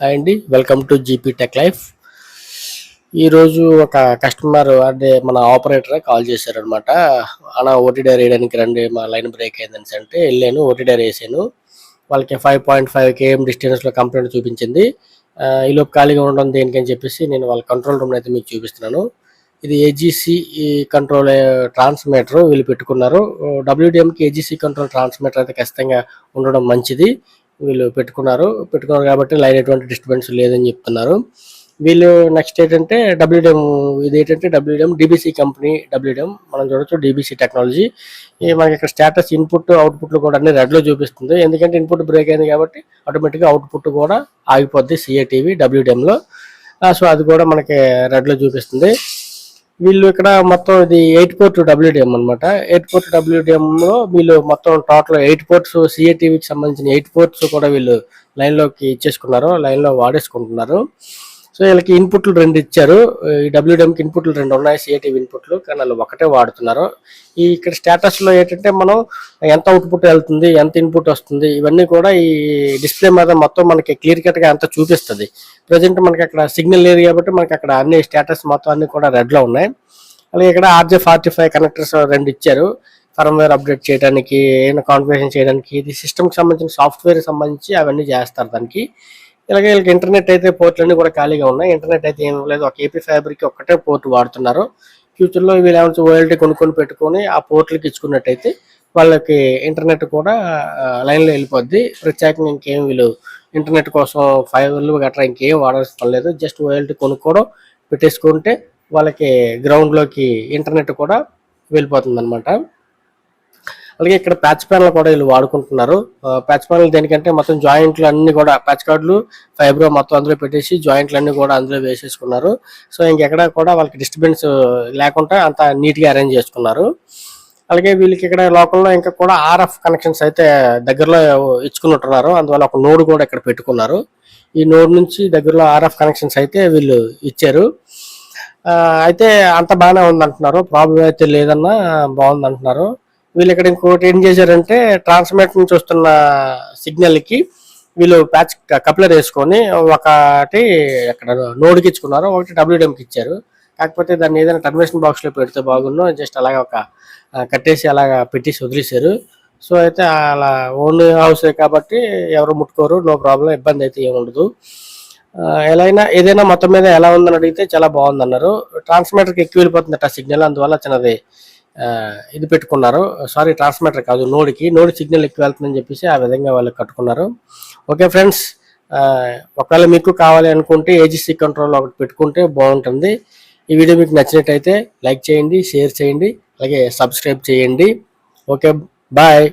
Hi అండి welcome to GP tech life ఈరోజు ఒక కస్టమర్ అంటే మన ఆపరేటర్ కాల్ చేశారనమాట అలా ఓటీడీఆర్ వేయడానికి రండి మా లైన్ బ్రేక్ అయిందని అంటే వెళ్ళాను ఓటీడీఆర్ వేసాను. వాళ్ళకి ఫైవ్ పాయింట్ ఫైవ్ కేఎం డిస్టెన్స్లో కంప్లైంట్ చూపించింది. ఈలోపు ఖాళీగా ఉండడం దేనికని చెప్పేసి నేను వాళ్ళ కంట్రోల్ రూమ్ అయితే మీకు చూపిస్తున్నాను. ఇది ఏజీసీ కంట్రోల్ ట్రాన్స్మీటర్ వీళ్ళు పెట్టుకున్నారు. డబ్ల్యూడిఎంకి ఏజీసీ కంట్రోల్ ట్రాన్స్మీటర్ అయితే ఖచ్చితంగా ఉండడం మంచిది. వీళ్ళు పెట్టుకున్నారు. పెట్టుకున్నారు కాబట్టి లైన్ ఎటువంటి డిస్టర్బెన్స్ లేదని చెప్తున్నారు. వీళ్ళు నెక్స్ట్ ఏంటంటే డబ్ల్యూడిఎం ఇది ఏంటంటే డబ్ల్యూడిఎం డిబిసి కంపెనీ డబ్ల్యూడిఎం. మనం చూడొచ్చు డిబిసి టెక్నాలజీ. మనకి ఇక్కడ స్టేటస్ ఇన్పుట్ అవుట్పుట్లు కూడా అన్ని రెడ్లో చూపిస్తుంది. ఎందుకంటే ఇన్పుట్ బ్రేక్ అయింది కాబట్టి ఆటోమేటిక్గా అవుట్పుట్ కూడా ఆగిపోద్ది సిఏటీవీ డబ్ల్యూడిఎంలో. సో అది కూడా మనకి రెడ్లో చూపిస్తుంది. వీళ్ళు ఇక్కడ మొత్తం ఇది ఎయిట్ పోర్ట్ డబ్ల్యూడిఎం అనమాట ఎయిట్ పోర్ట్ డబ్ల్యూడిఎం లో వీళ్ళు మొత్తం టోటల్ ఎయిట్ పోర్ట్స్ సిఏటీవీకి సంబంధించిన ఎయిట్ పోర్ట్స్ కూడా వీళ్ళు లైన్లోకి ఇచ్చేసుకున్నారు లైన్లో వాడేసుకుంటున్నారు. సో వీళ్ళకి ఇన్పుట్లు రెండు ఇచ్చారు. ఈ డబ్ల్యూడిఎంకి ఇన్పుట్లు రెండు ఉన్నాయి సిఏటీవీ ఇన్పుట్లు. కానీ వాళ్ళు ఒకటే వాడుతున్నారు. ఈ ఇక్కడ స్టేటస్లో ఏంటంటే మనం ఎంత అవుట్పుట్ వెళ్తుంది ఎంత ఇన్పుట్ వస్తుంది ఇవన్నీ కూడా ఈ డిస్ప్లే మీద మొత్తం మనకి క్లియర్ కట్గా అంతా చూపిస్తుంది. ప్రజెంట్ మనకి అక్కడ సిగ్నల్ లేదు కాబట్టి మనకి అక్కడ అన్ని స్టేటస్ మొత్తం అన్ని కూడా రెడ్లో ఉన్నాయి. అలాగే ఇక్కడ ఆర్జే ఫార్టీ ఫైవ్ కనెక్టర్స్ రెండు ఇచ్చారు. ఫర్మ్వేర్ అప్డేట్ చేయడానికి ఏమైనా కాన్ఫిగరేషన్ చేయడానికి ఇది సిస్టమ్కి సంబంధించిన సాఫ్ట్వేర్ సంబంధించి అవన్నీ చేస్తారు దానికి. ఇలాగే వీళ్ళకి ఇంటర్నెట్ అయితే పోర్ట్లన్నీ కూడా ఖాళీగా ఉన్నాయి. ఇంటర్నెట్ అయితే ఏం లేదు. ఒక ఏపీ ఫ్యాబ్రిక్ ఒక్కటే పోర్ట్ వాడుతున్నారు. ఫ్యూచర్లో వీళ్ళు ఏమైనా ఓఎల్టీ కొనుక్కొని పెట్టుకొని ఆ పోర్ట్లకి ఇచ్చుకున్నట్టయితే వాళ్ళకి ఇంటర్నెట్ కూడా లైన్లో వెళ్ళిపోద్ది. ప్రత్యేకంగా ఇంకేం వీళ్ళు ఇంటర్నెట్ కోసం ఫైవర్లు గట్రా ఇంకేం వాడాల్సిన పని లేదు. జస్ట్ ఓఎల్టీ కొనుక్కోవడం పెట్టేసుకుంటే వాళ్ళకి గ్రౌండ్లోకి ఇంటర్నెట్ కూడా వెళ్ళిపోతుంది అనమాట అలాగే ఇక్కడ ప్యాచ్ ప్యాన్లు కూడా వీళ్ళు వాడుకుంటున్నారు. ప్యాచ్ ప్యాన్లు దేనికంటే మొత్తం జాయింట్లు అన్ని కూడా ప్యాచ్ కార్డులు ఫైబ్రో మొత్తం అందులో పెట్టేసి జాయింట్లు అన్ని కూడా అందులో వేసేసుకున్నారు. సో ఇంకెక్కడ కూడా వాళ్ళకి డిస్టర్బెన్స్ లేకుండా అంత నీట్గా అరేంజ్ చేసుకున్నారు. అలాగే వీళ్ళకి ఇక్కడ లోకల్లో ఇంకా కూడా ఆర్ఎఫ్ కనెక్షన్స్ అయితే దగ్గరలో ఇచ్చుకున్నట్టున్నారు. అందువల్ల ఒక నోడ్ కూడా ఇక్కడ పెట్టుకున్నారు. ఈ నోడ్ నుంచి దగ్గరలో ఆర్ఎఫ్ కనెక్షన్స్ అయితే వీళ్ళు ఇచ్చారు. అయితే అంత బాగానే ఉంది అంటున్నారు ప్రాబ్లం అయితే లేదన్నా బాగుంది అంటున్నారు వీళ్ళు ఇక్కడ ఇంకోటి ఏం చేశారంటే ట్రాన్స్మిటర్ నుంచి వస్తున్న సిగ్నల్కి వీళ్ళు ప్యాచ్ కప్లర్ వేసుకొని ఒకటి అక్కడ నోడ్కి ఇచ్చుకున్నారు ఒకటి డబ్ల్యూడిఎంకి ఇచ్చారు. కాకపోతే దాన్ని ఏదైనా టర్మినేషన్ బాక్స్లో పెడితే బాగుండు జస్ట్ అలాగా ఒక కట్టేసి అలాగా పెట్టేసి వదిలేశారు. సో అయితే అలా ఓన్ హౌస్ కాబట్టి ఎవరు ముట్టుకోరు నో ప్రాబ్లం ఇబ్బంది అయితే ఏముండదు ఎలా అయినా ఏదైనా మొత్తం మీద ఎలా ఉందని అడిగితే చాలా బాగుంది అన్నారు ట్రాన్స్మిటర్కి ఎక్కువ ఆ సిగ్నల్ అందువల్ల చిన్నది. ఇది పెట్టుకున్నారు. సారీ ట్రాన్స్మిటర్ కాదు నోడ్కి నోడ్ సిగ్నల్ ఎక్కువ వెళ్తుందని చెప్పేసి ఆ విధంగా వాళ్ళు కట్టుకున్నారు. ఓకే ఫ్రెండ్స్ ఒకవేళ మీకు కావాలి అనుకుంటే ఏజీసీ కంట్రోల్ ఒకటి పెట్టుకుంటే బాగుంటుంది. ఈ వీడియో మీకు నచ్చినట్టయితే లైక్ చేయండి షేర్ చేయండి అలాగే సబ్స్క్రైబ్ చేయండి. Okay bye